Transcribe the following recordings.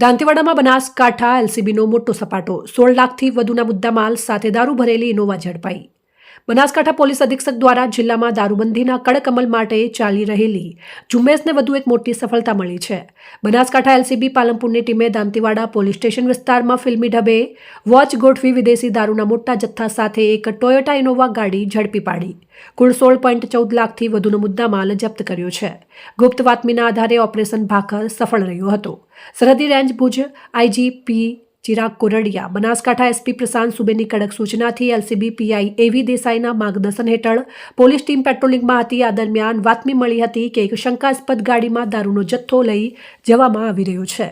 દાંતીવાડામાં બનાસકાંઠા એલસીબીનો મોટો સપાટો. સોળ લાખથી વધુના મુદ્દામાલ સાથે દારૂ ભરેલી ઇનોવા ઝડપાઈ. બનાસકાંઠા પોલીસ અધિક્ષક દ્વારા જિલ્લામાં દારૂબંધીના કડક અમલ માટે ચાલી રહેલી ઝુંબેશને વધુ એક મોટી સફળતા મળી છે. બનાસકાંઠા એલસીબી પાલનપુરની ટીમે દાંતીવાડા પોલીસ સ્ટેશન વિસ્તારમાં ફિલ્મી ઢબે વોચ ગોઠવી વિદેશી દારૂના મોટા જથ્થા સાથે એક ટોયોટા ઇનોવા ગાડી ઝડપી પાડી. કુલ સોળ પોઈન્ટ ચૌદ લાખથી વધુનો મુદ્દામાલ જપ્ત કર્યો છે. ગુપ્ત બાતમીના આધારે ઓપરેશન ભાખર સફળ રહ્યો હતો. સરહદી range Bhuj IGP Chirag Kordiya, Banaskantha SP Prashant સુબેની કડક સૂચનાથી એલસીબી પીઆઈ એવી દેસાઈના માર્ગદર્શન હેઠળ પોલીસ ટીમ પેટ્રોલિંગમાં હતી. આ દરમિયાન બાતમી મળી હતી કે એક શંકાસ્પદ ગાડીમાં દારૂનો જથ્થો લઈ જવામાં આવી રહ્યો છે.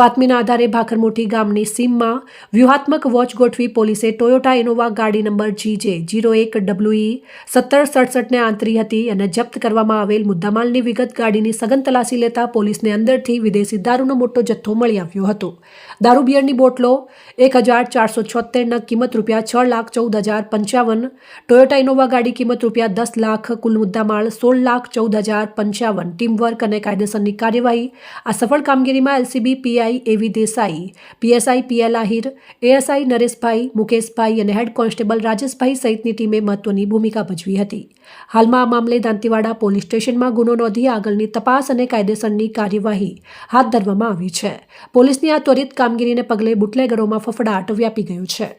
બાતમીના આધારે ભાખરમોટી ગામની સીમમાં વ્યૂહાત્મક વોચ ગોઠવી પોલીસે ટોયોટા ઇનોવા ગાડી નંબર જીજે જીરો એક ડબલ્યુઈ સત્તર સડસઠને આંતરી હતી અને જપ્ત કરવામાં આવેલ મુદ્દામાલની વિગત ગાડીની સઘન તલાશી લેતા પોલીસને અંદરથી વિદેશી દારૂનો મોટો જથ્થો મળી આવ્યો હતો. દારૂ બિયરની બોટલો એક હજાર ચારસો છોતેરના કિંમત રૂપિયા છ લાખ ચૌદ હજાર પંચાવન, ટોયોટા ઇનોવા ગાડી કિંમત રૂપિયા દસ લાખ, કુલ મુદ્દામાલ સોળ લાખ ચૌદ હજાર પંચાવન. ટીમવર્ક અને કાયદેસરની કાર્યવાહી, આ સફળ કામગીરીમાં LCB PI AV Desai, PSI PL Ahir, ASI Nareshbhai, મુકેશભાઈ અને હેડ કોન્સ્ટેબલ રાજેશભાઈ સહિતની ટીમે મહત્વની ભૂમિકા ભજવી હતી. હાલમાં આ મામલે દાંતીવાડા પોલીસ સ્ટેશનમાં ગુનો નોંધી આગળની તપાસ અને કાયદેસરની કાર્યવાહી હાથ ધરવામાં આવી છે. પોલીસની આ ત્વરિત કામગીરીને પગલે બુટલેગરોમાં ફફડાટ વ્યાપી ગયો છે.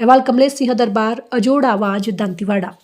અહેવાલ કમલેશસિંહ દરબાર, અજોડ આવાજ, દાંતીવાડા.